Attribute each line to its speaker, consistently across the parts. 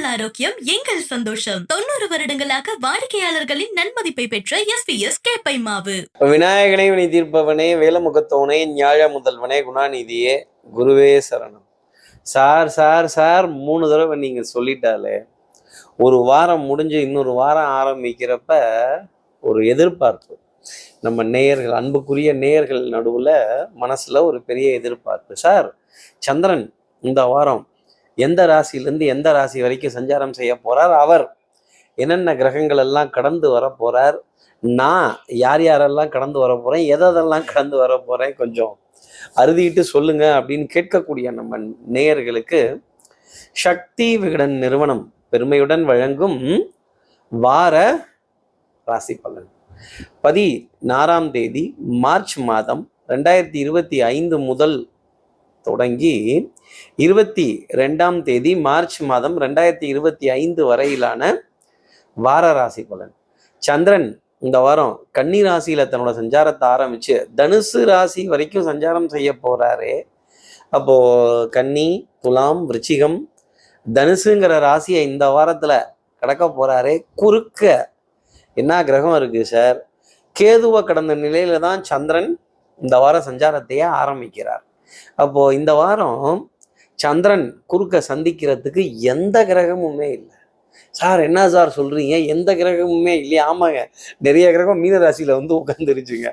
Speaker 1: உங்கள் ஆரோக்கியம் எங்கள் சந்தோஷம். தொண்ணூறு வருடங்களாக வாடிக்கையாளர்களின் நன்மதிப்பை பெற்ற எஸ்பிஎஸ் கேப்பை மாவு
Speaker 2: விநாயகனை வினை தீர்ப்பவனே வேலமுகத்தோனே ஞாழ முதல்வனே குணாநிதியே குருவே சரணம். சார் சார் சார் மூணு தடவை நீங்க சொல்லிட்டாலே ஒரு வாரம் முடிஞ்சு இன்னொரு வாரம் ஆரம்பிக்கிறப்ப ஒரு எதிர்பார்ப்பு. நம்ம நேயர்கள் அன்புக்குரிய நேயர்கள் நடுவில் மனசுல ஒரு பெரிய எதிர்பார்ப்பு. சார் சந்திரன் இந்த வாரம் எந்த ராசியிலேருந்து எந்த ராசி வரைக்கும் சஞ்சாரம் செய்ய போறார்? அவர். என்னென்ன கிரகங்கள் எல்லாம் கடந்து வர போறார்? நான் யார் யாரெல்லாம் கடந்து வர போறேன்? எதெல்லாம் கடந்து வர போறேன்? கொஞ்சம் அறுதிட்டு சொல்லுங்க அப்படின்னு கேட்கக்கூடிய நம்ம நேயர்களுக்கு சக்தி விகடன் நிறுவனம் பெருமையுடன் வழங்கும் வார ராசி பலன். பதினாறாம் தேதி மார்ச் மாதம் ரெண்டாயிரத்தி இருபத்தி ஐந்து முதல் தொடங்கி இருபத்தி ரெண்டாம் தேதி மார்ச் மாதம் ரெண்டாயிரத்தி இருபத்தி ஐந்து வரையிலான வார ராசி பலன். சந்திரன் இந்த வாரம் கன்னி ராசியில தன்னோட சஞ்சாரத்தை ஆரம்பிச்சு தனுசு ராசி வரைக்கும் சஞ்சாரம் செய்ய போறாரு. அப்போ கன்னி துலாம் விருச்சிகம் தனுசுங்கிற ராசியை இந்த வாரத்துல கடக்க போறாரு. குறுக்க என்ன கிரகம் இருக்கு சார்? கேதுவை கடந்த நிலையில தான் சந்திரன் இந்த வார சஞ்சாரத்தையே ஆரம்பிக்கிறார். அப்போ இந்த வாரம் சந்திரன் குறுக்க சந்திக்கிறதுக்கு எந்த கிரகமுமே இல்லை. சார் என்ன சார் சொல்றீங்க? எந்த கிரகமுமே இல்லையா. ஆமாங்க. நிறைய கிரகம் மீன ராசியில வந்து உட்காந்துருச்சுங்க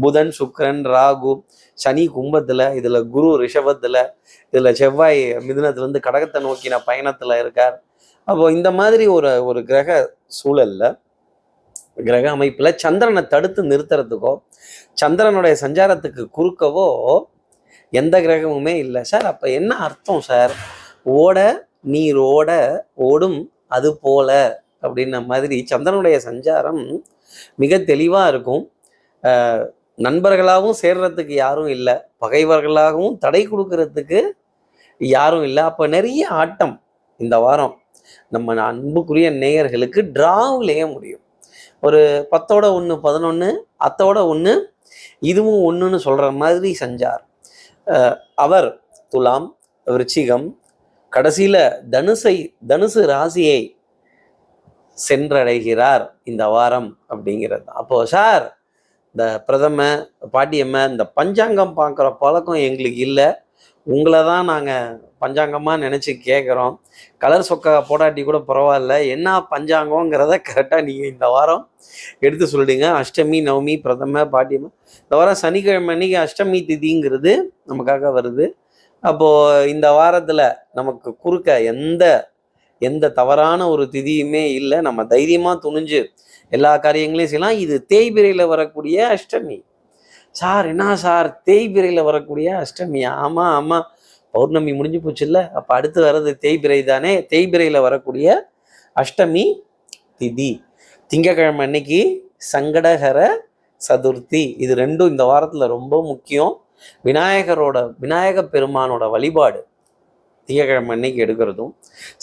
Speaker 2: புதன் சுக்கிரன் ராகு சனி கும்பத்துல இதுல குரு ரிஷபத்தில் இதுல செவ்வாய் மிதுனத்துல இருந்து கடகத்தை நோக்கின பயணத்துல இருக்கார். அப்போ இந்த மாதிரி ஒரு ஒரு கிரக சூழல்ல கிரக அமைப்புல சந்திரனை தடுத்து நிறுத்துறதுக்கோ சந்திரனுடைய சஞ்சாரத்துக்கு குறுக்கவோ எந்த கிரகமுமே இல்லை. சார் அப்போ என்ன அர்த்தம் சார்? ஓட நீர் ஓட ஓடும் அது போல அப்படின்ன மாதிரி சந்திரனுடைய சஞ்சாரம் மிக தெளிவாக இருக்கும். நண்பர்களாகவும் சேர்றதுக்கு யாரும் இல்லை. பகைவர்களாகவும் தடை கொடுக்கறதுக்கு யாரும் இல்லை. அப்போ நிறைய ஆட்டம் இந்த வாரம் நம்ம அன்புக்குரிய நேயர்களுக்கு டிராவிலேயே முடியும். ஒரு பத்தோட ஒன்று பதினொன்று அத்தோட ஒன்று இதுவும் ஒன்றுன்னு சொல்கிற மாதிரி செஞ்சார் அவர் துலாம் விருச்சிகம் கடைசியில் தனுசை தனுசு ராசியை சென்றடைகிறார் இந்த வாரம் அப்படிங்கிறது. அப்போ சார் இந்த பிரதம பாட்டியம்ம இந்த பஞ்சாங்கம் பார்க்குற பழக்கம் எங்களுக்கு இல்லை. உங்களை தான் நாங்கள் பஞ்சாங்கமாக நினச்சி கேட்குறோம் கலர் சொக்கா போடாட்டி கூட பரவாயில்ல. என்ன பஞ்சாங்கங்கிறத கரெக்டாக நீங்கள் இந்த வாரம் எடுத்து சொல்லிடுங்க. அஷ்டமி நவமி பிரதம பாட்டியம்ம. இந்த வாரம் சனிக்கிழமை அன்னைக்கு அஷ்டமி திதிங்கிறது நமக்காக வருது. அப்போது இந்த வாரத்தில் நமக்கு குறுக்க எந்த எந்த தவறான ஒரு திதியுமே இல்லை. நம்ம தைரியமாக துணிஞ்சு எல்லா காரியங்களையும் செய்யலாம். இது தேய்பிரையில் வரக்கூடிய அஷ்டமி. சார் என்ன சார்? தேய்பிரையில் வரக்கூடிய அஷ்டமி. ஆமாம் ஆமாம் பௌர்ணமி முடிஞ்சு போச்சுல்ல. அப்போ அடுத்து வர்றது தேய்பிரை தானே? தேய்பிரையில் வரக்கூடிய அஷ்டமி திதி. திங்கக்கிழமை அன்னைக்கு சங்கடகர சதுர்த்தி. இது ரெண்டும் இந்த வாரத்தில் ரொம்ப முக்கியம். விநாயகரோட விநாயக பெருமானோட வழிபாடு திங்கக்கிழமை அன்னைக்கு எடுக்கிறதும்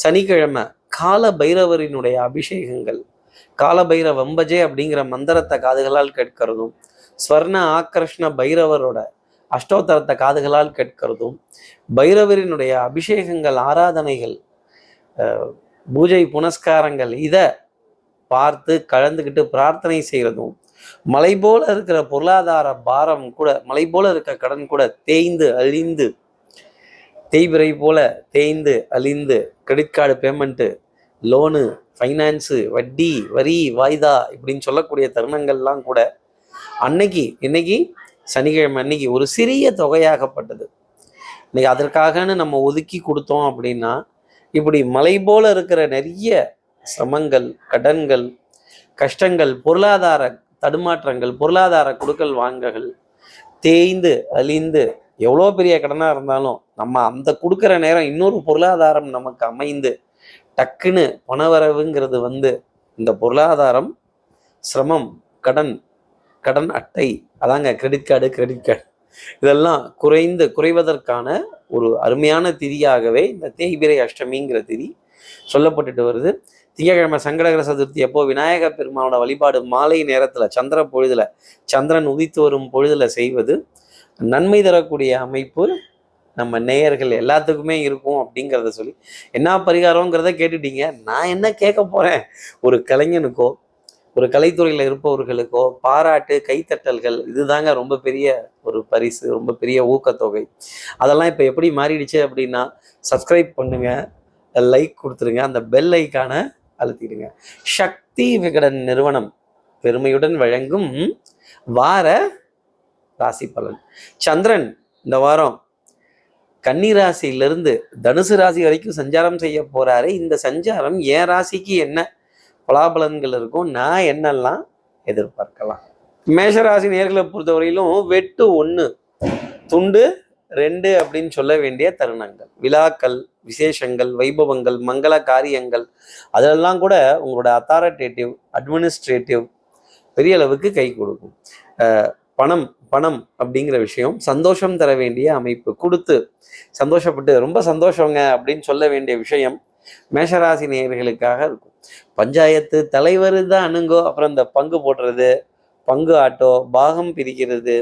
Speaker 2: சனிக்கிழமை கால பைரவரினுடைய அபிஷேகங்கள் காலபைர வம்பஜே அப்படிங்கிற மந்திரத்தை காதுகளால் கேட்கிறதும் ஸ்வர்ண ஆக்கர்ஷ்ண பைரவரோட அஷ்டோத்தரத்தை காதுகளால் கேட்கிறதும் பைரவரினுடைய அபிஷேகங்கள் ஆராதனைகள் பூஜை புனஸ்காரங்கள் இதை பார்த்து கலந்துக்கிட்டு பிரார்த்தனை செய்கிறதும் மலை போல இருக்கிற பொருளாதார பாரம் கூட மலை போல இருக்க கடன் கூட தேய்ந்து அழிந்து தேய்பிரை போல தேய்ந்து அழிந்து credit card payment loan finance வட்டி வரி வாய்தா இப்படின்னு சொல்லக்கூடிய தருணங்கள்லாம் கூட அன்னைக்கு இன்னைக்கு சனிக்கிழமை அன்னைக்கு ஒரு சிறிய தொகையாகப்பட்டது. இன்னைக்கு அதற்காகன்னு நம்ம ஒதுக்கி கொடுத்தோம் அப்படின்னா இப்படி மலை போல இருக்கிற நிறைய சிரமங்கள் கடன்கள் கஷ்டங்கள் பொருளாதார தடுமாற்றங்கள் பொருளாதார கொடுக்கல் வாங்கல்கள் தேய்ந்து அழிந்து எவ்வளோ பெரிய கடனாக இருந்தாலும் நம்ம அந்த கொடுக்குற நேரம் இன்னொரு பொருளாதாரம் நமக்கு அமைந்து டக்குன்னு பணவரவுங்கிறது வந்து இந்த பொருளாதாரம் சிரமம் கடன் கடன் அட்டை அதாங்க கிரெடிட் கார்டு கிரெடிட் கார்டு இதெல்லாம் குறைந்து குறைவதற்கான ஒரு அருமையான திதியாகவே இந்த தேய்பிரை அஷ்டமிங்கிற திதி சொல்லப்பட்டுட்டு வருது. திங்கக்கிழமை சங்கடகர சதுர்த்தி அப்போ விநாயக பெருமானோட வழிபாடு மாலை நேரத்தில் சந்திர பொழுதுல சந்திரன் உதித்து வரும் பொழுதுல செய்வது நன்மை தரக்கூடிய அமைப்பு நம்ம நேயர்கள் எல்லாத்துக்குமே இருக்கும் அப்படிங்கிறத சொல்லி என்ன பரிகாரங்கிறத கேட்டுட்டீங்க? நான் என்ன கேட்க போறேன்? ஒரு கலைஞனுக்கோ ஒரு கலைத்துறையில் இருப்பவர்களுக்கோ பாராட்டு கைத்தட்டல்கள் இதுதாங்க ரொம்ப பெரிய ஒரு பரிசு ரொம்ப பெரிய ஊக்கத்தொகை. அதெல்லாம் இப்போ எப்படி மாறிடுச்சு அப்படின்னா சப்ஸ்கிரைப் பண்ணுங்க லைக் கொடுத்துருங்க அந்த பெல் ஐக்கான அழுத்திடுங்க. சக்தி விகடன் நிறுவனம் பெருமையுடன் வழங்கும் வார ராசி பலன். சந்திரன் இந்த வாரம் கன்னி ராசியிலிருந்து தனுசு ராசி வரைக்கும் சஞ்சாரம் செய்ய போறாரு. இந்த சஞ்சாரம் என் ராசிக்கு என்ன? பலாபலன்கள் இருக்கும். நான் என்னெல்லாம் எதிர்பார்க்கலாம்? மேஷராசி நேர்களை பொறுத்தவரையிலும் வெட்டு ஒன்று துண்டு ரெண்டு அப்படின்னு சொல்ல வேண்டிய தருணங்கள். விழாக்கள் விசேஷங்கள் வைபவங்கள் மங்கள காரியங்கள். அதெல்லாம் கூட உங்களோட அத்தாரிட்டேட்டிவ் அட்மினிஸ்ட்ரேட்டிவ் பெரிய அளவுக்கு கை கொடுக்கும். பணம் பணம் அப்படிங்கிற விஷயம் சந்தோஷம் தர வேண்டிய அமைப்பு கொடுத்து சந்தோஷப்பட்டு ரொம்ப சந்தோஷங்க அப்படின்னு சொல்ல வேண்டிய விஷயம் மேஷராசி நேயர்களுக்காக இருக்கும். பஞ்சாயத்து தலைவர் தான் அணுங்கோ அப்புறம் இந்த பங்கு போடுறது பங்கு ஆட்டோ பாகம் பிரிக்கிறது.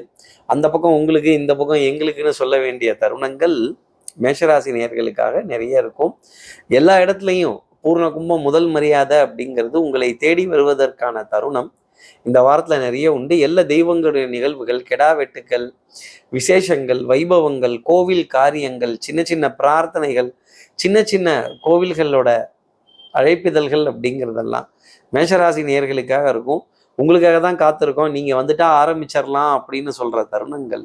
Speaker 2: அந்த பக்கம் உங்களுக்கு இந்த பக்கம் எங்களுக்குன்னு சொல்ல வேண்டிய தருணங்கள் மேஷராசி நேர்களுக்காக நிறைய இருக்கும். எல்லா இடத்துலையும் பூர்ண கும்பம் முதல் மரியாதை அப்படிங்கிறது உங்களை தேடி வருவதற்கான தருணம். இந்த வாரத்துல நிறைய உண்டு. எல்லா தெய்வங்களுடைய நிகழ்வுகள் கெடா வெட்டுக்கள் விசேஷங்கள் வைபவங்கள் கோவில் காரியங்கள் சின்ன சின்ன பிரார்த்தனைகள் சின்ன சின்ன கோவில்களோட அழைப்பிதழ்கள் அப்படிங்கிறதெல்லாம் மேஷராசி நேயர்களுக்காக இருக்கும். உங்களுக்காக தான் காத்திருக்கோம். நீங்கள் வந்துட்டா ஆரம்பிச்சிடலாம் அப்படின்னு சொல்கிற தருணங்கள்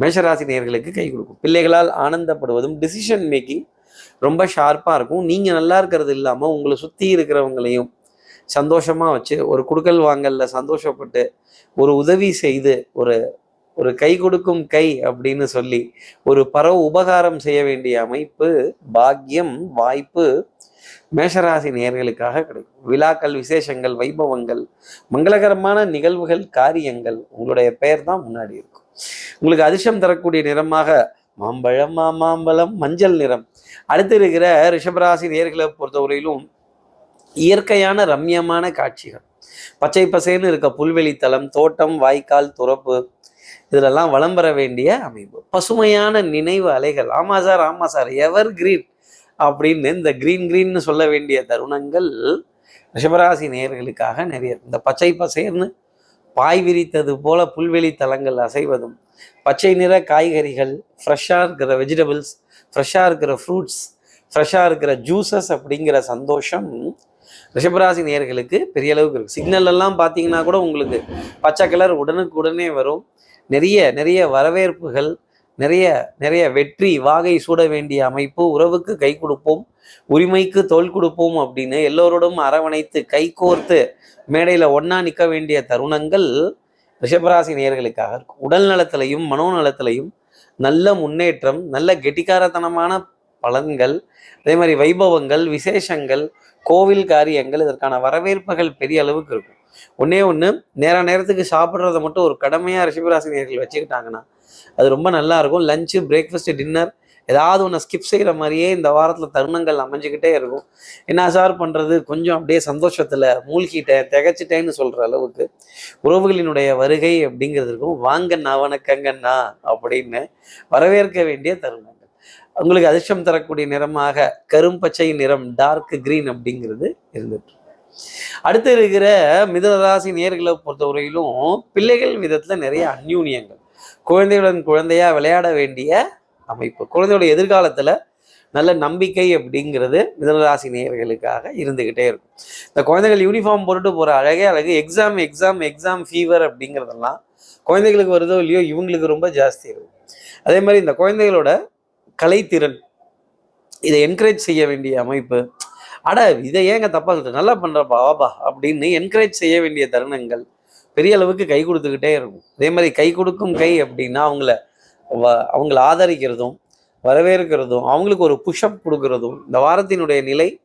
Speaker 2: மேஷராசி நேயர்களுக்கு கை கொடுக்கும். பிள்ளைகளால் ஆனந்தப்படுவதும் டிசிஷன் மேக்கிங் ரொம்ப ஷார்ப்பாக இருக்கும். நீங்கள் நல்லா இருக்கிறது இல்லாமல் உங்களை சுற்றி இருக்கிறவங்களையும் சந்தோஷமாக வச்சு ஒரு குடுக்கல் வாங்கல்ல சந்தோஷப்பட்டு ஒரு உதவி செய்து ஒரு ஒரு கை கொடுக்கும் கை அப்படின்னு சொல்லி ஒரு பரவ உபகாரம் செய்ய வேண்டிய அமைப்பு பாக்கியம் வாய்ப்பு மேஷராசி நேர்களுக்காக கிடைக்கும். விழாக்கள் விசேஷங்கள் வைபவங்கள் மங்களகரமான நிகழ்வுகள் காரியங்கள் உங்களுடைய பெயர் தான் முன்னாடி இருக்கும். உங்களுக்கு அதிர்ஷ்டம் தரக்கூடிய நிறமாக மாம்பழம் மாமாம்பழம் மஞ்சள் நிறம். அடுத்து இருக்கிற ரிஷபராசி நேர்களை பொறுத்தவரையிலும் இயற்கையான ரம்யமான காட்சிகள். பச்சை பசேன்னு இருக்க புல்வெளி தளம் தோட்டம் வாய்க்கால் துறப்பு இதிலெல்லாம் வளம் பெற வேண்டிய அமைப்பு. பசுமையான நினைவு அலைகள். ஆமா சார் ஆமா சார். எவர் கிரீன் அப்படின்னு இந்த கிரீன் கிரீன்னு சொல்ல வேண்டிய தருணங்கள் ரிஷபராசி நேயர்களுக்காக நிறைய இந்த பச்சை பசேர்னு பாய் விரித்தது போல புல்வெளி தலங்கள் அசைவதும் பச்சை நிற காய்கறிகள் ஃப்ரெஷ்ஷாக இருக்கிற வெஜிடபிள்ஸ் ஃப்ரெஷ்ஷாக இருக்கிற ஃப்ரூட்ஸ் ஃப்ரெஷ்ஷாக இருக்கிற ஜூசஸ் அப்படிங்கிற சந்தோஷம் ரிஷபராசி நேயர்களுக்கு பெரிய அளவுக்கு இருக்கு. சிக்னல் எல்லாம் பார்த்தீங்கன்னா கூட உங்களுக்கு பச்சை கலர் உடனுக்கு உடனே வரும். நிறைய நிறைய வரவேற்புகள் நிறைய நிறைய வெற்றி வாகை சூட வேண்டிய அமைப்பு உறவுக்கு கை கொடுப்போம் உரிமைக்கு தோல் கொடுப்போம் அப்படின்னு எல்லோரோடும் அரவணைத்து கை கோர்த்து மேடையில் ஒன்றா நிற்க வேண்டிய தருணங்கள் ரிஷபராசி நேயர்களுக்காக இருக்கும். உடல் நலத்திலையும் மனோநலத்திலையும் நல்ல முன்னேற்றம் நல்ல கெட்டிக்காரத்தனமான பலன்கள் அதே மாதிரி வைபவங்கள் விசேஷங்கள் கோவில் காரியங்கள் இதற்கான வரவேற்புகள் பெரிய அளவுக்கு இருக்கும். ஒன்னே ஒன்று நேர நேரத்துக்கு சாப்பிட்றத மட்டும் ஒரு கடமையாக ரிஷபராசி நேயர்கள் வச்சுக்கிட்டாங்கன்னா அது ரொம்ப நல்லா இருக்கும் லஞ்சு பிரேக்ஃபாஸ்ட் டின்னர் ஏதாவது ஒன்று ஸ்கிப் செய்கிற மாதிரியே இந்த வாரத்தில் தருணங்கள் அமைஞ்சிக்கிட்டே இருக்கும். என்ன சார் பண்ணுறது கொஞ்சம் அப்படியே சந்தோஷத்தில் மூழ்கிட்டேன் திகச்சிட்டேன்னு சொல்கிற அளவுக்கு உறவுகளினுடைய வருகை அப்படிங்கிறது இருக்கும். வாங்கண்ணா வணக்கங்கண்ணா அப்படின்னு வரவேற்க வேண்டிய தருணங்கள். உங்களுக்கு அதிர்ஷ்டம் தரக்கூடிய நிறமாக கரும்பச்சை நிறம் டார்க் கிரீன் அப்படிங்கிறது இருந்துட்டு அடுத்து இருக்கிற மிதராசி நேர்களை பொறுத்தவரையிலும் பிள்ளைகள் விதத்துல நிறைய அந்யூன்யங்கள். குழந்தையுடன் குழந்தையா விளையாட வேண்டிய அமைப்பு. குழந்தையோட எதிர்காலத்துல நல்ல நம்பிக்கை அப்படிங்கிறது மிதனராசி நேர்களுக்காக இருந்துகிட்டே இருக்கும். இந்த குழந்தைகள் யூனிஃபார்ம் போட்டுட்டு போற அழகே அழகு. எக்ஸாம் எக்ஸாம் எக்ஸாம் ஃபீவர் அப்படிங்கிறதெல்லாம் குழந்தைகளுக்கு வருதோ இல்லையோ இவங்களுக்கு ரொம்ப ஜாஸ்தி இருக்கும். அதே மாதிரி இந்த குழந்தைகளோட கலைத்திறன் இதை என்கரேஜ் செய்ய வேண்டிய அமைப்பு. அட இதை ஏங்க தப்பா சொல்லிட்டு நல்லா பண்றப்பா வாபா அப்படின்னு என்கரேஜ் செய்ய வேண்டிய தருணங்கள் பெரிய அளவுக்கு கை கொடுத்துக்கிட்டே இருக்கும். அதே மாதிரி கை கொடுக்கும் கை அப்படின்னா அவங்கள வ- அவங்கள ஆதரிக்கிறதும் வரவேற்கிறதும் அவங்களுக்கு ஒரு புஷ்அப் கொடுக்கறதும் இந்த வாரத்தினுடைய நிலை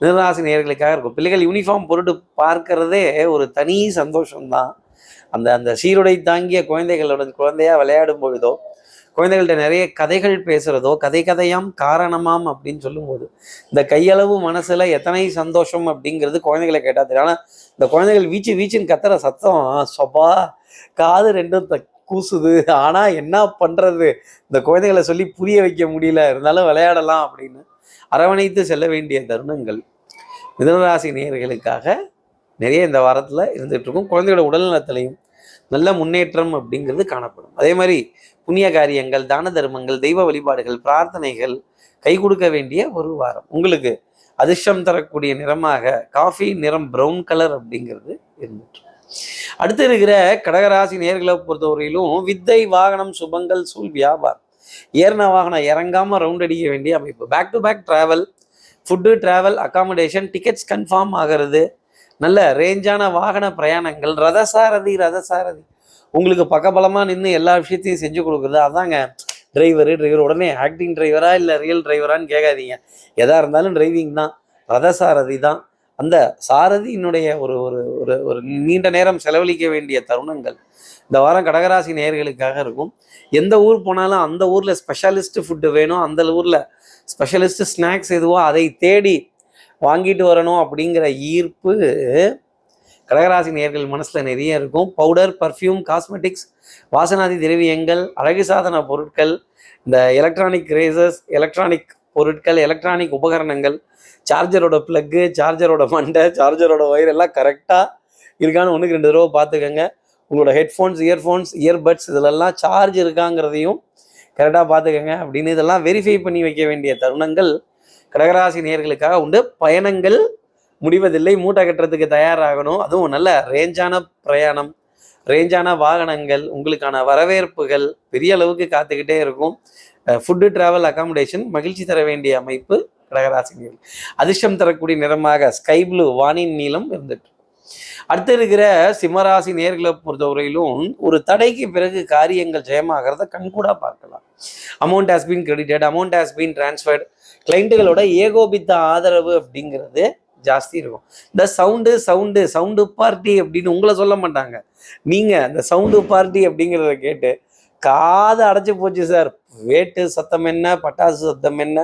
Speaker 2: நிர்ராசி நேர்களுக்காக இருக்கும். பிள்ளைகள் யூனிஃபார்ம் பொருட்டு பார்க்கறதே ஒரு தனி சந்தோஷம்தான். அந்த அந்த சீருடை தாங்கிய குழந்தைகளுடன் குழந்தையா விளையாடும் பொழுதோ குழந்தைகள்கிட்ட நிறைய கதைகள் பேசுறதோ கதை கதையாம் காரணமாம் அப்படின்னு சொல்லும்போது இந்த கையளவு மனசுல எத்தனை சந்தோஷம் அப்படிங்கிறது குழந்தைகளை கேட்டா தெரியும். ஆனா இந்த குழந்தைகள் வீச்சு வீச்சுன்னு கத்துற சத்தம் சொப்பா காது ரெண்டும் த- கூசுது. ஆனா என்ன பண்றது? இந்த குழந்தைகளை சொல்லி புரிய வைக்க முடியல. இருந்தாலும் விளையாடலாம் அப்படின்னு அரவணைத்து செல்ல வேண்டிய தருணங்கள் மிதனராசி நேயர்களுக்காக நிறைய இந்த வாரத்துல இருந்துட்டு இருக்கும். குழந்தையோட உடல்நலத்திலையும் நல்ல முன்னேற்றம் அப்படிங்கிறது காணப்படும். அதே மாதிரி புண்ணிய காரியங்கள் தான தர்மங்கள் தெய்வ வழிபாடுகள் பிரார்த்தனைகள் கை கொடுக்க வேண்டிய ஒரு வாரம். உங்களுக்கு அதிர்ஷ்டம் தரக்கூடிய நிறமாக காஃபி நிறம் பிரவுன் கலர் அப்படிங்கிறது இருந்துட்டு. அடுத்து இருக்கிற கடகராசி நேர்களை பொறுத்தவரையிலும் வித்தை வாகனம் சுபங்கள் சூழ் வியாபாரம். ஏறின வாகனம் இறங்காம ரவுண்ட் அடிக்க வேண்டிய அமைப்பு. Back to back travel food travel accommodation tickets confirm ஆகிறது. நல்ல ரேஞ்சான வாகன பிரயாணங்கள் ரதசாரதி ரதசாரதி. உங்களுக்கு பக்கபலமாக நின்று எல்லா விஷயத்தையும் செஞ்சு கொடுக்குறது அதாங்க டிரைவரு டிரைவர் உடனே ஆக்டிங் டிரைவரா இல்லை ரியல் டிரைவரான்னு கேட்காதீங்க. எதா இருந்தாலும் டிரைவிங் தான் ரத சாரதி தான். அந்த சாரதியினுடைய ஒரு ஒரு ஒரு ஒரு நீண்ட நேரம் செலவழிக்க வேண்டிய தருணங்கள் இந்த வாரம் கடகராசி நேர்களுக்காக இருக்கும். எந்த ஊர் போனாலும் அந்த ஊரில் ஸ்பெஷலிஸ்ட் ஃபுட்டு வேணும் அந்த ஊரில் ஸ்பெஷலிஸ்ட் ஸ்நாக்ஸ் எதுவோ அதை தேடி வாங்கிட்டு வரணும் அப்படிங்கிற ஈர்ப்பு கடகராசி நேர்கள் மனசில் நிறைய இருக்கும். பவுடர் பர்ஃப்யூம் காஸ்மெட்டிக்ஸ் வாசனாதி திரவியங்கள் அழகு சாதன பொருட்கள் இந்த எலக்ட்ரானிக் ரேசஸ் எலக்ட்ரானிக் பொருட்கள் எலக்ட்ரானிக் உபகரணங்கள் சார்ஜரோட ப்ளக்கு சார்ஜரோட மண்டை சார்ஜரோட ஒயர் எல்லாம் கரெக்டாக இருக்கான்னு ஒன்றுக்கு ரெண்டு தடவை பார்த்துக்கோங்க. உங்களோட ஹெட்ஃபோன்ஸ் இயர்ஃபோன்ஸ் இயர்பட்ஸ் இதிலெல்லாம் சார்ஜ் இருக்காங்கிறதையும் கரெக்டாக பார்த்துக்கோங்க. அப்படின்னு இதெல்லாம் வெரிஃபை பண்ணி வைக்க வேண்டிய தருணங்கள் கடகராசி நேர்களுக்காக உண்டு. பயணங்கள் முடிவதில்லை. மூட்டை கட்டுறதுக்கு தயாராகணும். அதுவும் நல்ல ரேஞ்சான பிரயாணம் ரேஞ்சான வாகனங்கள் உங்களுக்கான வரவேற்புகள் பெரிய அளவுக்கு காத்துக்கிட்டே இருக்கும். ஃபுட்டு டிராவல் அகாமடேஷன் மகிழ்ச்சி தர வேண்டிய அமைப்பு கடகராசி அதிர்ஷ்டம் தரக்கூடிய நிறமாக ஸ்கை ப்ளூ வானின் நீளம் இருந்துட்டு அடுத்து இருக்கிற சிம்மராசி நேர்களை பொறுத்தவரையிலும் ஒரு தடைக்கு பிறகு காரியங்கள் ஜெயமாகிறத கண்கூடா பார்க்கலாம். Amount has been credited amount has been transferred கிளைண்ட்டுகளோட ஏகோபித்த ஆதரவு அப்படிங்கிறது ஜாஸ்தி இருக்கும். இந்த சவுண்டு சவுண்டு சவுண்டு பார்ட்டி அப்படின்னு உங்களை சொல்ல மாட்டாங்க. நீங்கள் இந்த சவுண்டு பார்ட்டி அப்படிங்கிறத கேட்டு காது அடைச்சி போச்சு சார் வேட்டு சத்தம் என்ன பட்டாசு சத்தம் என்ன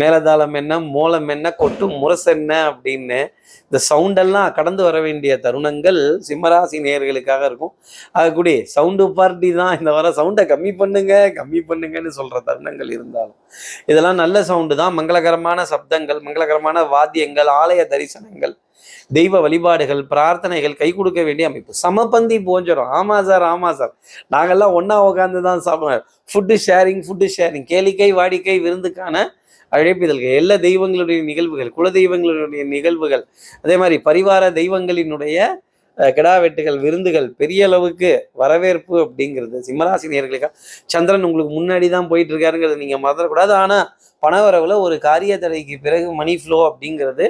Speaker 2: மேலதாளம் என்ன மூலம் என்ன கொட்டு முரசு என்ன அப்படின்னு இந்த சவுண்டெல்லாம் கடந்து வர வேண்டிய தருணங்கள் சிம்மராசி நேயர்களுக்காக இருக்கும். அதுக்கூடி சவுண்டு பார்ட்டி தான் இந்த வர சவுண்டை கம்மி பண்ணுங்க கம்மி பண்ணுங்கன்னு சொல்ற தருணங்கள் இருந்தாலும். இதெல்லாம் நல்ல சவுண்டு தான். மங்களகரமான சப்தங்கள் மங்களகரமான வாத்தியங்கள் ஆலய தரிசனங்கள் தெய்வ வழிபாடுகள் பிரார்த்தனைகள் கை கொடுக்க வேண்டிய அமைப்பு. சமபந்தி போஞ்சிடும் ஆமா சார் ஆமா சார் நாங்கெல்லாம் ஒன்றா உட்காந்து தான் சாப்பிடுவோம். ஃபுட்டு ஷேரிங் ஃபுட்டு ஷேரிங் கேளிக்கை வாடிக்கை விருந்துக்கான அழைப்பிதழ்கள் எல்லா தெய்வங்களுடைய நிகழ்வுகள் குல தெய்வங்களுடைய நிகழ்வுகள் அதே மாதிரி பரிவார தெய்வங்களினுடைய அஹ், கிடா வெட்டுகள் விருந்துகள் பெரிய அளவுக்கு வரவேற்பு அப்படிங்கிறது சிம்மராசி நேர்களுக்காக சந்திரன் உங்களுக்கு முன்னாடி தான் போயிட்டு இருக்காருங்கிறது நீங்க மறந்துடக்கூடாது. ஆனா பணவரவுல ஒரு காரிய தடைக்கு பிறகு மணி ஃப்ளோ அப்படிங்கிறது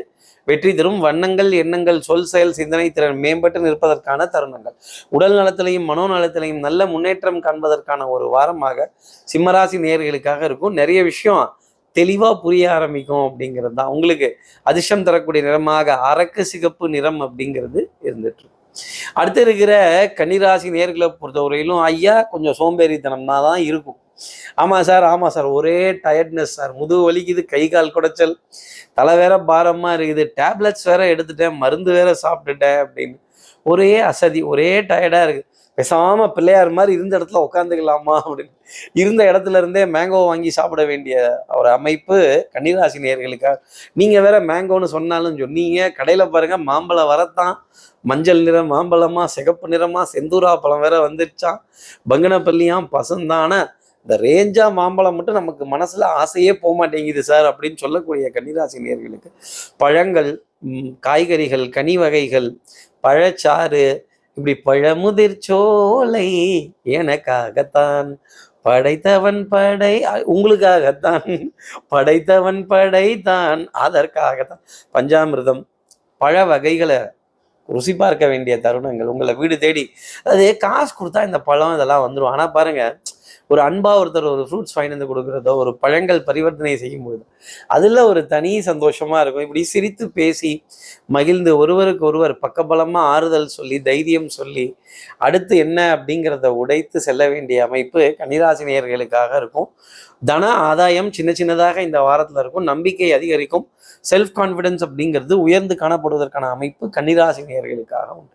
Speaker 2: வெற்றி தரும். வண்ணங்கள் எண்ணங்கள் சொல் செயல் சிந்தனை திறன் மேம்பட்டு நிற்பதற்கான தருணங்கள். உடல் நலத்திலையும் மனோநலத்திலையும் நல்ல முன்னேற்றம் காண்பதற்கான ஒரு வாரமாக சிம்மராசி நேர்களுக்காக இருக்கும். நிறைய விஷயம் தெளிவாக புரிய ஆரம்பிக்கும் அப்படிங்கிறது தான். உங்களுக்கு அதிர்ஷ்டம் தரக்கூடிய நிறமாக அரக்கு சிகப்பு நிறம் அப்படிங்கிறது இருந்துட்டு அடுத்து இருக்கிற கன்னிராசி நேர்களை பொறுத்தவரையிலும் ஐயா கொஞ்சம் சோம்பேறித்தனம்னா தான் இருக்கும். ஆமா சார் ஆமா சார். ஒரே டயர்ட்னஸ் சார். முதுகு வலிக்குது கை கால் குடைச்சல். தலை வேற பாரமா இருக்குது. டேப்லெட்ஸ் வேற எடுத்துட்டேன். மருந்து வேற சாப்பிட்டுட்டேன் அப்படின்னு. ஒரே அசதி ஒரே டயர்டாக இருக்குது பேசாம பிள்ளையார் மாதிரி இருந்த இடத்துல உட்காந்துக்கலாமா அப்படின்னு. இருந்த இடத்துல இருந்தே மேங்கோ வாங்கி சாப்பிட வேண்டிய ஒரு அமைப்பு கன்னிராசி நேயர்களுக்காக. நீங்க வேற மேங்கோன்னு சொன்னாலும் சொன்னீங்க. கடையில பாருங்க மாம்பழம் வரத்தான். மஞ்சள் நிறம் மாம்பழமா சிகப்பு நிறமா செந்தூரா பழம் வேற வந்துருச்சான் பங்கனப்பள்ளியாம் பசுந்தான. இந்த ரேஞ்சா மாம்பழம் மட்டும் நமக்கு மனசுல ஆசையே போக மாட்டேங்குது சார் அப்படின்னு சொல்லக்கூடிய கன்னிராசி நேர்களுக்கு பழங்கள் காய்கறிகள் கனி வகைகள் பழச்சாறு இப்படி பழமுதிர் சோலை எனக்காகத்தான். படைத்தவன் படை உங்களுக்காகத்தான். படைத்தவன் படைத்தான் அதற்காகத்தான். பஞ்சாமிர்தம் பழ வகைகளை ருசி பார்க்க வேண்டிய தருணங்கள். உங்களை வீடு தேடி அது காசு கொடுத்தா இந்த பழம் இதெல்லாம் வந்துடும் ஆனால் பாருங்க ஒரு அன்பா ஒருத்தர் ஒரு ஃப்ரூட்ஸ் வாங்கி வந்து கொடுக்குறதோ ஒரு பழங்கள் பரிவர்த்தனை செய்யும்போது அதுல ஒரு தனி சந்தோஷமா இருக்கும். இப்படி சிரித்து பேசி மகிழ்ந்து ஒருவருக்கு ஒருவர் பக்கபலமா ஆறுதல் சொல்லி தைரியம் சொல்லி அடுத்து என்ன அப்படிங்கிறத உடைத்து செல்ல வேண்டிய அமைப்பு கன்னிராசினியர்களுக்காக இருக்கும். தன ஆதாயம் சின்ன சின்னதாக இந்த வாரத்துல இருக்கும். நம்பிக்கை அதிகரிக்கும். செல்ஃப் கான்ஃபிடன்ஸ் அப்படிங்கிறது உயர்ந்து காணப்படுவதற்கான அமைப்பு கன்னிராசி நேர்களுக்காக உண்டு.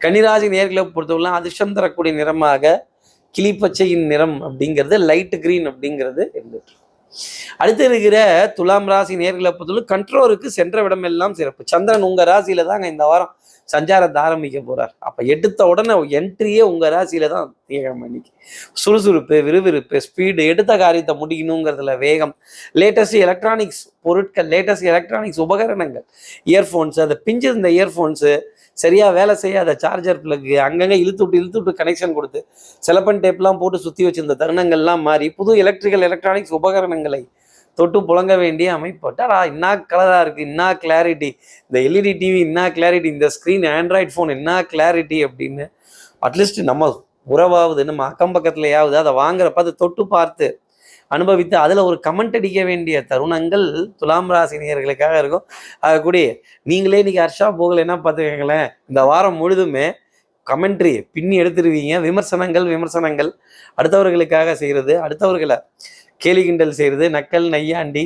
Speaker 2: கன்னிராசி நேர்களை பொறுத்தவரை அதிர்ஷ்டம் தரக்கூடிய நிறமாக கிளிப்பச்சையின் நிறம் அப்படிங்கிறது லைட் கிரீன் அப்படிங்கிறது இருந்துட்டு அடுத்து இருக்கிற துலாம் ராசி நேர்களை பொறுத்தவரை கண்ட்ரோருக்கு சென்ற விடமெல்லாம் சிறப்பு. சந்திரன் உங்க ராசியில தாங்க இந்த வாரம் சஞ்சாரத்தை ஆரம்பிக்க போறார். அப்ப எடுத்த உடனே என்ட்ரியே உங்க ராசியில தான் திங்கக்கிழமை அன்னைக்கு. சுறுசுறுப்பு விறுவிறுப்பு ஸ்பீடு எடுத்த காரியத்தை முடிக்கணுங்கிறதுல வேகம். லேட்டஸ்ட் எலக்ட்ரானிக்ஸ் பொருட்கள் லேட்டஸ்ட் எலக்ட்ரானிக்ஸ் உபகரணங்கள் இயர்ஃபோன்ஸ் அந்த பிஞ்சிருந்த இந்த இயர்ஃபோன்ஸு சரியா வேலை செய்யாத சார்ஜர் பிளக்கு அங்கங்கே இழுத்து விட்டு இழுத்து விட்டு கனெக்ஷன் கொடுத்து செலப்பன் டேப்லாம் போட்டு சுற்றி வச்சிருந்த தருணங்கள்லாம் மாறி புது எலக்ட்ரிக்கல் எலக்ட்ரானிக்ஸ் உபகரணங்களை தொட்டு புழங்க வேண்டிய அமைப்பட்டாரா என்ன கலராக இருக்குது இன்னா கிளாரிட்டி இந்த எல்இடி டிவி என்ன கிளாரிட்டி இந்த ஸ்க்ரீன் ஆண்ட்ராய்ட் ஃபோன் என்ன கிளாரிட்டி அப்படின்னு அட்லீஸ்ட் நம்ம உறவாவது நம்ம அக்கம் பக்கத்துலையாவது அதை வாங்குறப்ப அதை தொட்டு பார்த்து அனுபவித்து அதில் ஒரு கமெண்ட் அடிக்க வேண்டிய தருணங்கள் துலாம் ராசி நேயர்களுக்காக இருக்கும். அது கூடி நீங்களே இன்னைக்கு ஹர்ஷா போகலைன்னா பார்த்துக்கங்களேன் இந்த வாரம் முழுதுமே கமெண்ட்ரி பின்னி எடுத்துருவீங்க விமர்சனங்கள் விமர்சனங்கள் அடுத்தவர்களுக்காக செய்கிறது அடுத்தவர்களை கேலி கிண்டல் செய்கிறது நக்கல் நையாண்டி.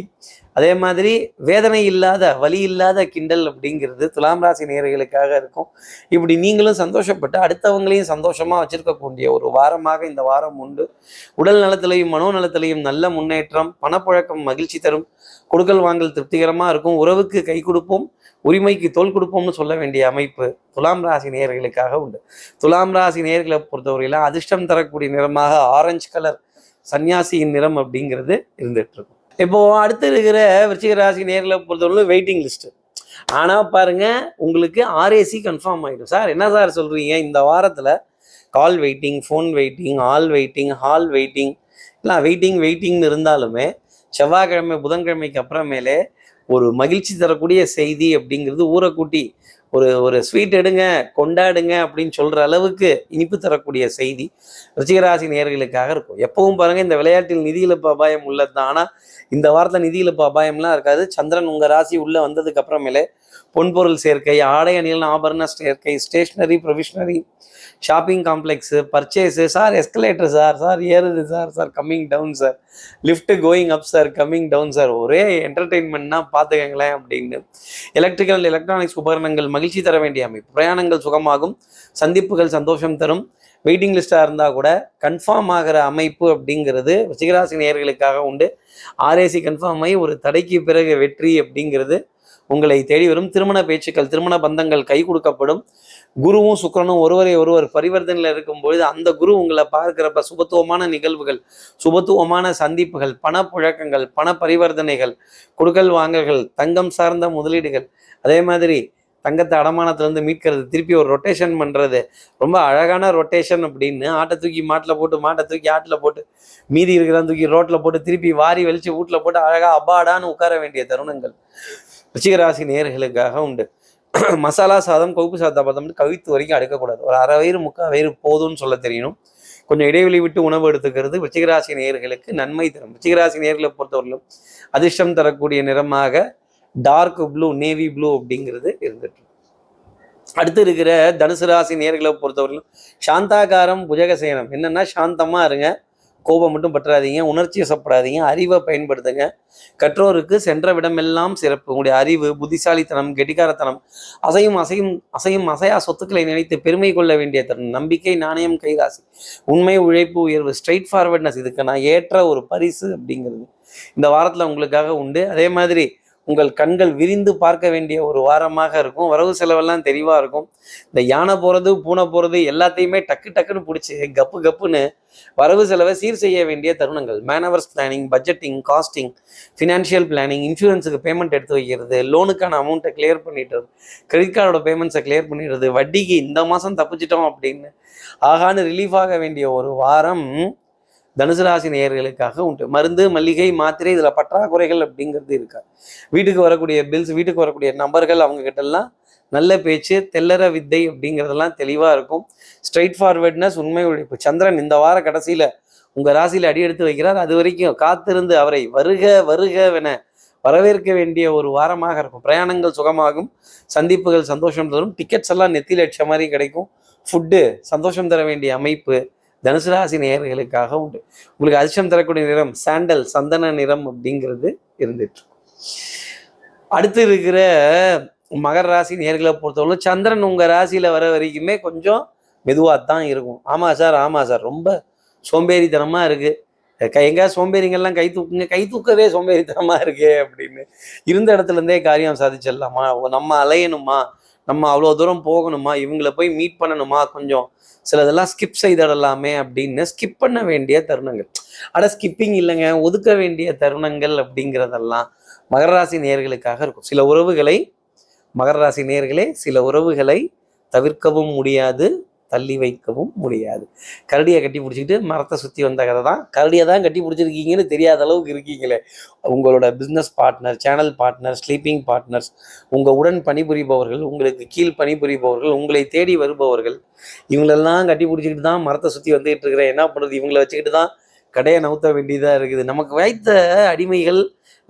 Speaker 2: அதே மாதிரி வேதனை இல்லாத வலி இல்லாத கிண்டல் அப்படிங்கிறது துலாம் ராசி நேர்களுக்காக இருக்கும். இப்படி நீங்களும் சந்தோஷப்பட்டு அடுத்தவங்களையும் சந்தோஷமாக வச்சிருக்கக்கூடிய ஒரு வாரமாக இந்த வாரம் உண்டு. உடல் நலத்திலையும் மனோ நலத்திலையும் நல்ல முன்னேற்றம் பணப்புழக்கம் மகிழ்ச்சி தரும். கொடுக்கல் வாங்கல் திருப்திகரமாக இருக்கும். உறவுக்கு கை கொடுப்போம் உரிமைக்கு தோல் கொடுப்போம்னு சொல்ல வேண்டிய அமைப்பு துலாம் ராசி நேர்களுக்காக உண்டு. துலாம் ராசி நேர்களை பொறுத்தவரையில அதிர்ஷ்டம் தரக்கூடிய நிறமாக ஆரஞ்சு கலர் சன்னியாசியின் நிறம் அப்படிங்கிறது இருந்துட்டு இருக்கும். இப்போ அடுத்து இருக்கிற விருச்சிக ராசி நேரில் பொறுத்தவரைக்கும் வெயிட்டிங் லிஸ்ட் ஆனால் பாருங்க உங்களுக்கு ஆர்ஏசி கன்ஃபார்ம் ஆகிடும் சார் என்ன சார் சொல்றீங்க? இந்த வாரத்தில் call waiting phone waiting all waiting hall waiting எல்லாம் வெயிட்டிங் வெயிட்டிங்னு இருந்தாலுமே செவ்வாய்க்கிழமை புதன்கிழமைக்கு அப்புறமேலே ஒரு மகிழ்ச்சி தரக்கூடிய செய்தி அப்படிங்கிறது ஊரை கூட்டி ஒரு ஒரு ஸ்வீட் எடுங்க கொண்டாடுங்க அப்படின்னு சொல்கிற அளவுக்கு இனிப்பு தரக்கூடிய செய்தி ரிச்சிகராசி நேர்களுக்காக இருக்கும். எப்பவும் பாருங்கள் இந்த விளையாட்டில் நிதி இழப்பு அபாயம் உள்ளது தான் ஆனால் இந்த வாரத்தில் நிதி இழப்பு அபாயம்லாம் இருக்காது. சந்திரன் உங்கள் ராசி உள்ளே வந்ததுக்கு அப்புறமேலே பொன்பொருள் சேர்க்கை ஆடை அணிகள் ஆபரண சேர்க்கை stationery provisionary shopping complex purchase sir escalator sir sir ஏறுது sir sir coming down sir lift going up sir coming down sir ஒரே என்டர்டெயின்மெண்ட்னா பார்த்துக்கங்களேன் அப்படின்னு. எலக்ட்ரிக்கல் எலக்ட்ரானிக்ஸ் உபகரணங்கள் மகிழ்ச்சி தர வேண்டிய அமைப்பு. பிரயாணங்கள் சுகமாகும் சந்திப்புகள் சந்தோஷம் தரும். வெயிட்டிங் லிஸ்ட்டாக இருந்தால் கூட கன்ஃபார்ம் ஆகிற அமைப்பு அப்படிங்கிறது சிகராசி நேயர்களுக்காக உண்டு. ஆர்ஏசி கன்ஃபார்ம் ஆகி ஒரு தடைக்கு பிறகு வெற்றி அப்படிங்கிறது உங்களை தேடி வரும் திருமண பேச்சுக்கள் திருமண பந்தங்கள் கை கொடுக்கப்படும். குருவும் சுக்கிரனும் ஒருவரை ஒருவர் பரிவர்த்தனையில் இருக்கும்பொழுது அந்த குரு உங்களை பார்க்கிறப்ப சுபத்துவமான நிகழ்வுகள் சுபத்துவமான சந்திப்புகள் பணப்புழக்கங்கள் பண பரிவர்த்தனைகள் கொடுக்கல் வாங்கல்கள் தங்கம் சார்ந்த முதலீடுகள் அதே மாதிரி தங்கத்தை அடமானத்துலேருந்து மீட்கிறது திருப்பி ஒரு ரொட்டேஷன் பண்ணுறது ரொம்ப அழகான ரொட்டேஷன் அப்படின்னு ஆட்டை தூக்கி மாட்டில் போட்டு மாட்டை தூக்கி ஆட்டில் போட்டு மீதி இருக்கிறத தூக்கி ரோட்டில் போட்டு திருப்பி வாரி வெளிச்சு வீட்டில் போட்டு அழகாக அபாடான்னு உட்கார வேண்டிய தருணங்கள். ரிச்சிகராசி நேர்களுக்காக உண்டு. மசாலா சாதம் கொழுப்பு சாதம் பார்த்தோம்னா கவித்து வரைக்கும் அடுக்கக்கூடாது. ஒரு அரை வயிறு முக்கால் வயிறு போதும்னு சொல்ல தெரியணும் கொஞ்சம் இடைவெளி விட்டு உணவு எடுத்துக்கிறது விச்சிகராசி நேர்களுக்கு நன்மை தரும். விச்சிகராசி நேர்களை பொறுத்தவரையிலும் அதிர்ஷ்டம் தரக்கூடிய நிறமாக டார்க் ப்ளூ நேவி ப்ளூ அப்படிங்கிறது இருந்துட்டு அடுத்து இருக்கிற தனுசு ராசி நேர்களை பொறுத்தவரையிலும் சாந்தாகாரம் புஜகசேனம். என்னன்னா சாந்தமா இருங்க. கோபம் மட்டும் பற்றாதீங்க உணர்ச்சி வசப்படாதீங்க அறிவை பயன்படுத்துங்க. கற்றோருக்கு சென்ற விடமெல்லாம் சிறப்பு. உங்களுடைய அறிவு புத்திசாலித்தனம் கெட்டிக்காரத்தனம் அசையும் அசையும் அசையும் அசையா சொத்துக்களை நினைத்து பெருமை கொள்ள வேண்டிய தருணம். நம்பிக்கை நாணயம் கைராசி. உண்மை உழைப்பு உயர்வு ஸ்ட்ரைட் ஃபார்வர்ட்னஸ் இதுக்கு நான் ஏற்ற ஒரு பரிசு அப்படிங்கிறது இந்த வாரத்தில் உங்களுக்காக உண்டு. அதே மாதிரி உங்கள் கண்கள் விரிந்து பார்க்க வேண்டிய ஒரு வாரமாக இருக்கும். வரவு செலவெல்லாம் தெளிவாக இருக்கும். இந்த யானை போகிறது பூனை போகிறது எல்லாத்தையுமே டக்கு டக்குன்னு பிடிச்சி கப்பு கப்புன்னு வரவு செலவை சீர் செய்ய வேண்டிய தருணங்கள். Manoeuvres planning budgeting costing financial planning இன்சூரன்ஸுக்கு பேமெண்ட் எடுத்து வைக்கிறது லோனுக்கான அமௌண்ட்டை கிளியர் பண்ணிடுறது கிரெடிட் கார்டோட பேமெண்ட்ஸை கிளியர் பண்ணிடுறது வட்டிக்கு இந்த மாதம் தப்பிச்சிட்டோம் அப்படின்னு ஆகான்னு ரிலீஃப் ஆக வேண்டிய ஒரு வாரம் தனுசு ராசி நேயர்களுக்காக உண்டு. மருந்து மல்லிகை மாத்திரை இதில் பற்றாக்குறைகள் அப்படிங்கிறது இருக்காது வீட்டுக்கு வரக்கூடிய பில்ஸ் வீட்டுக்கு வரக்கூடிய நபர்கள் அவங்க நல்ல பேச்சு தெல்லற வித்தை அப்படிங்கிறதெல்லாம் தெளிவாக இருக்கும். ஸ்ட்ரைட் ஃபார்வர்ட்னஸ் உண்மை உழைப்பு. சந்திரன் இந்த வார கடைசியில் உங்கள் ராசியில் அடி எடுத்து வைக்கிறார். அது வரைக்கும் காத்திருந்து அவரை வருக வருகவென வரவேற்க வேண்டிய ஒரு வாரமாக இருக்கும். பிரயாணங்கள் சுகமாகும். சந்திப்புகள் சந்தோஷம் தரும். டிக்கெட்ஸ் எல்லாம் நெத்தியில் அடிச்ச மாதிரி கிடைக்கும். ஃபுட்டு சந்தோஷம் தர வேண்டிய அமைப்பு தனுசு ராசி நேயர்களுக்காக உண்டு. உங்களுக்கு அதிர்ஷ்டம் தரக்கூடிய நிறம் சாண்டல் சந்தன நிறம் அப்படிங்கிறது இருந்துட்டு அடுத்து இருக்கிற மகர ராசி நேர்களை பொறுத்தவரை சந்திரன் உங்க ராசியில் வர வரைக்குமே கொஞ்சம் மெதுவாக தான் இருக்கும். ஆமா சார் ஆமா சார். ரொம்ப சோம்பேறித்தனமா இருக்கு. கை எங்க சோம்பேறிங்கெல்லாம் கை தூக்குங்க கை தூக்கவே சோம்பேறித்தனமாக இருக்கே அப்படின்னு. இருந்த இடத்துல இருந்தே காரியம் சாதிச்சிடலாமா? நம்ம அலையணுமா? நம்ம அவ்வளோ தூரம் போகணுமா? இவங்கள போய் மீட் பண்ணணுமா? கொஞ்சம் சிலதெல்லாம் ஸ்கிப் செய்திடலாமே அப்படின்னு ஸ்கிப் பண்ண வேண்டிய தருணங்கள். அட ஸ்கிப்பிங் இல்லைங்க. ஒதுக்க வேண்டிய தருணங்கள் அப்படிங்கிறதெல்லாம் மகர ராசி நேர்களுக்காக இருக்கும். சில உறவுகளை மகர ராசி நேர்களே சில உறவுகளை தவிர்க்கவும் முடியாது. தள்ளி வைக்கவும் முடியாது. கரடியை கட்டி பிடிச்சிக்கிட்டு மரத்தை சுற்றி வந்த கதை தான். கரடியை தான் கட்டி பிடிச்சிருக்கீங்கன்னு தெரியாத அளவுக்கு இருக்கீங்களே. உங்களோட business partner channel partner sleeping partners உங்கள் உடன் பணிபுரிபவர்கள் உங்களுக்கு கீழ் பணிபுரிபவர்கள் உங்களை தேடி வருபவர்கள் இவங்களெல்லாம் கட்டி பிடிச்சிக்கிட்டு தான் மரத்தை சுற்றி வந்துகிட்டு இருக்கிறேன். என்ன பண்ணுறது? இவங்களை வச்சுக்கிட்டு தான் கடையை நவுத்த வேண்டியதாக இருக்குது. நமக்கு வாய்த்த அடிமைகள்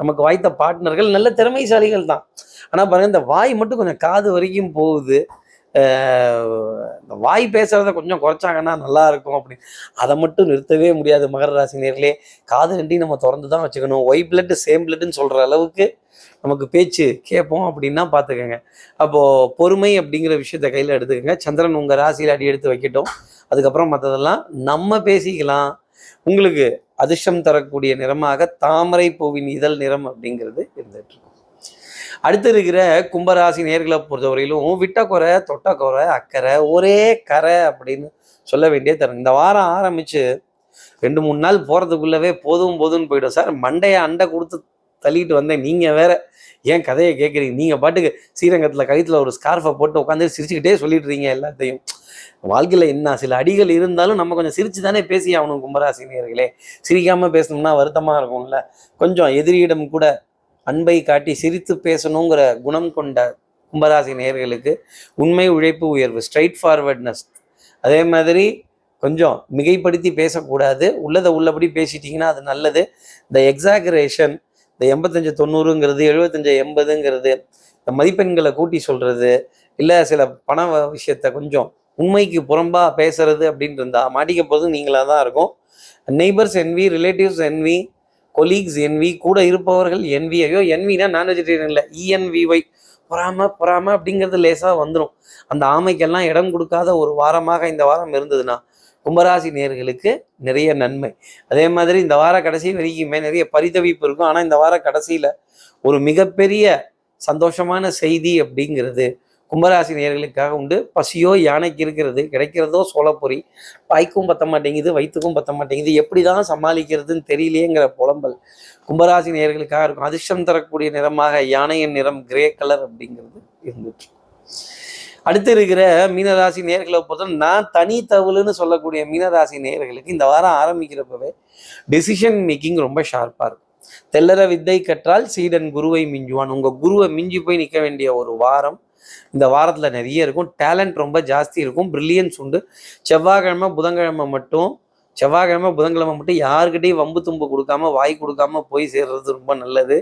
Speaker 2: நமக்கு வாய்த்த பார்ட்னர்கள் நல்ல திறமைசாலிகள் தான். ஆனால் பாருங்கள் இந்த வாய் மட்டும் கொஞ்சம் காது வரைக்கும் போகுது. வாய் பேசுறத கொஞ்சம் குறைச்சாங்கன்னா நல்லா இருக்கும் அப்படின்னு அதை மட்டும் நிறுத்தவே முடியாது மகர ராசி நேர்களே. காது ரெண்டையும் நம்ம திறந்து தான் வச்சுக்கணும் ஒய் பிளட் சேம் பிளட்டுன்னு சொல்ற அளவுக்கு நமக்கு பேச்சு கேட்போம் அப்படின்னா பார்த்துக்கோங்க. அப்போது பொறுமை அப்படிங்கிற விஷயத்த கையில் எடுத்துக்கோங்க. சந்திரன் உங்கள் ராசியில் அடி எடுத்து வைக்கட்டும். அதுக்கப்புறம் மற்றதெல்லாம் நம்ம பேசிக்கலாம். உங்களுக்கு அதிர்ஷ்டம் தரக்கூடிய நிறமாக தாமரை பூவின் இதழ் நிறம் அப்படிங்கிறது இருந்துகிட்ருக்கும் அடுத்து இருக்கிற கும்பராசி நேர்களை பொறுத்தவரையிலும் விட்ட குறை தொட்ட குறை அக்கறை ஒரே கரை அப்படின்னு சொல்ல வேண்டிய தரும் இந்த வாரம் ஆரம்பிச்சு ரெண்டு மூணு நாள் போகிறதுக்குள்ளவே போதும் போதும்னு போயிடும். சார் மண்டையை அண்டை கொடுத்து தள்ளிட்டு வந்தேன். நீங்கள் வேற ஏன் கதையை கேட்குறீங்க நீங்கள் பாட்டுக்கு ஸ்ரீரங்கத்தில் கழுத்தில் ஒரு ஸ்கார்ஃபை போட்டு உட்காந்து சிரிச்சுக்கிட்டே சொல்லிட்டு எல்லாத்தையும். வாழ்க்கையில் என்ன சில அடிகள் இருந்தாலும் நம்ம கொஞ்சம் சிரிச்சு தானே பேசி ஆகணும் கும்பராசினியர்களே சிரிக்காமல் பேசணும்னா வருத்தமாக இருக்கும்ல. கொஞ்சம் எதிரியிடம் கூட அன்பை காட்டி சிரித்து பேசணுங்கிற குணம் கொண்ட கும்பராசி நேர்களுக்கு உண்மை உழைப்பு உயர்வு ஸ்ட்ரைட் ஃபார்வர்ட்னஸ் அதே மாதிரி கொஞ்சம் மிகைப்படுத்தி பேசக்கூடாது. உள்ளதை உள்ளபடி பேசிட்டீங்கன்னா அது நல்லது. இந்த எக்ஸாகரேஷன் இந்த எண்பத்தஞ்சு தொண்ணூறுங்கிறது எழுபத்தஞ்சு எண்பதுங்கிறது இந்த மதிப்பெண்களை கூட்டி சொல்கிறது இல்லை சில பண விஷயத்த கொஞ்சம் உண்மைக்கு புறம்பாக பேசுறது அப்படின்னு இருந்தால் மாட்டிக்க போது நீங்களாக தான் இருக்கும். Neighbours envy relatives envy colleagues envy கூட இருப்பவர்கள் என்வி ஐயோ என்வினா நான் வெஜிடேரியன் இல்லை. இஎன்விஒய் பொறாம பொறாம அப்படிங்கிறது லேசாக வந்துடும் அந்த ஆமைக்கெல்லாம் இடம் கொடுக்காத ஒரு வாரமாக இந்த வாரம் இருந்ததுன்னா கும்பராசி நேர்களுக்கு நிறைய நன்மை. அதே மாதிரி இந்த வார கடைசி வரைக்குமே நிறைய பரிதவிப்பு இருக்கும். ஆனால் இந்த வார கடைசியில் ஒரு மிகப்பெரிய சந்தோஷமான செய்தி அப்படிங்கிறது கும்பராசி நேர்களுக்காக உண்டு. பசியோ யானைக்கு இருக்கிறது கிடைக்கிறதோ சோளப்பொறி பாய்க்கும் பத்த மாட்டேங்குது வயிற்றுக்கும் பத்த மாட்டேங்குது. எப்படி தான் சமாளிக்கிறதுன்னு தெரியலையேங்கிற புலம்பல் கும்பராசி நேர்களுக்காக இருக்கும். அதிர்ஷ்டம் தரக்கூடிய நிறமாக யானையின் நிறம் கிரே கலர் அப்படிங்கிறது இருந்துச்சு. அடுத்து இருக்கிற மீனராசி நேர்களை பொறுத்தவரை நான் தனி தவுலுன்னு சொல்லக்கூடிய மீனராசி நேர்களுக்கு இந்த வாரம் ஆரம்பிக்கிறப்பவே டெசிஷன் மேக்கிங் ரொம்ப ஷார்ப்பாக இருக்கும். தெல்லற வித்தை கற்றால் சீடன் குருவை மிஞ்சுவான். உங்கள் குருவை மிஞ்சி போய் நிற்க வேண்டிய ஒரு வாரம் இந்த வாரத்தில் நிறைய இருக்கும். டேலண்ட் ரொம்ப ஜாஸ்தி இருக்கும். பிரில்லியன்ஸ் உண்டு. செவ்வாய்க்கிழமை புதன்கிழமை மட்டும் செவ்வாய்க்கிழமை புதன்கிழமை மட்டும் யாருக்கிட்டையும் வம்பு தும்பு கொடுக்காம வாய் கொடுக்காம போய் சேர்றது ரொம்ப நல்லது.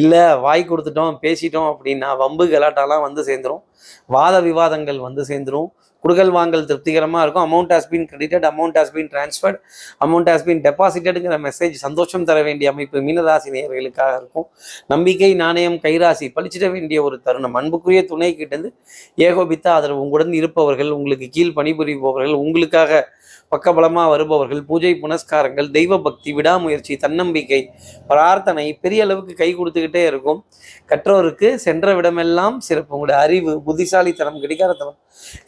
Speaker 2: இல்லை வாய் கொடுத்துட்டோம் பேசிட்டோம் அப்படின்னா வம்பு கலாட்டாலாம் வந்து சேர்ந்துரும். வாத விவாதங்கள் வந்து சேர்ந்துரும். குடுகல் வாங்கல் திருப்திகரமாக இருக்கும். Amount has been credited amount has been transferred amount has been டெபாசிட்டடுங்கிற message சந்தோஷம் தர வேண்டிய அமைப்பு மீனராசி நேயர்களுக்காக இருக்கும். நம்பிக்கை நாணயம் கைராசி பழிச்சிட வேண்டிய ஒரு தருணம். அன்புக்குரிய துணை கிட்டேருந்து ஏகோபித்த ஆதரவு உங்களுடன் இருப்பவர்கள் உங்களுக்கு கீழ் பணிபுரிபவர்கள் உங்களுக்காக பக்கபலமாக வருபவர்கள் பூஜை புனஸ்காரங்கள் தெய்வ பக்தி விடாமுயற்சி தன்னம்பிக்கை பிரார்த்தனை பெரிய அளவுக்கு கை கொடுத்துக்கிட்டே இருக்கும். கற்றோருக்கு சென்ற விடமெல்லாம் சிறப்பு. உங்களுடைய அறிவு புத்திசாலித்தனம் கிடைக்காதத்தனம்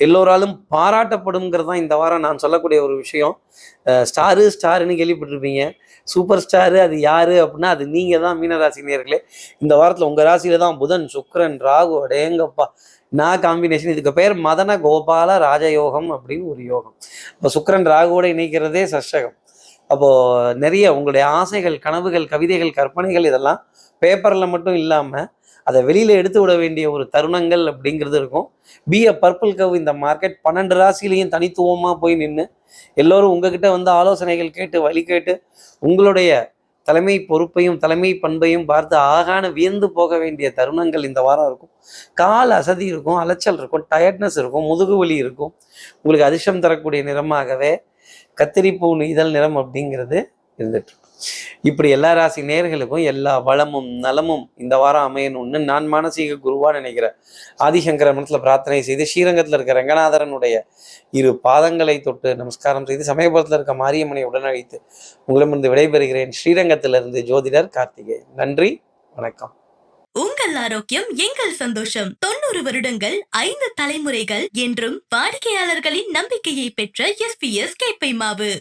Speaker 2: எல்லோராலும் பாராட்டப்படுங்கிறது தான் இந்த வாரம் நான் சொல்லக்கூடிய ஒரு விஷயம். ஸ்டாரு ஸ்டாருன்னு கேள்விப்பட்டிருப்பீங்க. சூப்பர் ஸ்டாரு அது யாரு அப்படின்னா அது நீங்கள் தான் மீனராசி நேர்களே இந்த வாரத்தில் உங்கள் ராசியில தான் புதன் சுக்ரன் ராகு அடேங்கப்பா. நான் காம்பினேஷன் இதுக்கு பேர் மதன கோபால ராஜயோகம் அப்படின்னு ஒரு யோகம். இப்போ சுக்ரன் ராகுவோட இணைக்கிறதே சஷ்டகம். அப்போது நிறைய உங்களுடைய ஆசைகள் கனவுகள் கவிதைகள் கற்பனைகள் இதெல்லாம் பேப்பரில் மட்டும் இல்லாமல் அதை வெளியில எடுத்து விட வேண்டிய ஒரு தருணங்கள் அப்படிங்கிறது இருக்கும். பி அ பர்பிள் கவ் இந்த மார்க்கெட் பன்னெண்டு ராசிலையும் தனித்துவமா போய் நின்று எல்லோரும் உங்ககிட்ட வந்து ஆலோசனைகள் கேட்டு வழி கேட்டு உங்களுடைய தலைமை பொறுப்பையும் தலைமை பண்பையும் பார்த்து ஆகான வியந்து போக வேண்டிய தருணங்கள் இந்த வாரம் இருக்கும். கால் அசதி இருக்கும் அலைச்சல் இருக்கும் டயர்ட்னஸ் இருக்கும் முதுகு வலி இருக்கும். உங்களுக்கு அதிர்ஷ்டம் தரக்கூடிய நிறமாகவே கத்திரிப்பூ இதழ் நிறம் அப்படிங்கிறது இருந்துட்டு இப்படி எல்லா ராசி நேர்களுக்கும் எல்லா வளமும் நலமும் இந்த வாரம் அமையணும்னு நான் மானசீக குருவா நினைக்கிறேன் ஆதிசங்கர மனத்துல பிரார்த்தனை செய்து ஸ்ரீரங்கத்தில் இருக்க ரங்கநாதரனுடைய இரு பாதங்களை தொட்டு நமஸ்காரம் செய்து சமயபுரத்தில் இருக்க மாரியம்மனை உடனழைத்து உங்களிடமிருந்து விடைபெறுகிறேன். ஸ்ரீரங்கத்திலிருந்து ஜோதிடர் கார்த்திகேயன். நன்றி வணக்கம்.
Speaker 1: உங்கள் ஆரோக்கியம் எங்கள் சந்தோஷம். தொண்ணூறு வருடங்கள் ஐந்து தலைமுறைகள் என்றும் வாடிக்கையாளர்களின் நம்பிக்கையை பெற்ற எஸ் பி எஸ் கேப்பை மாவு.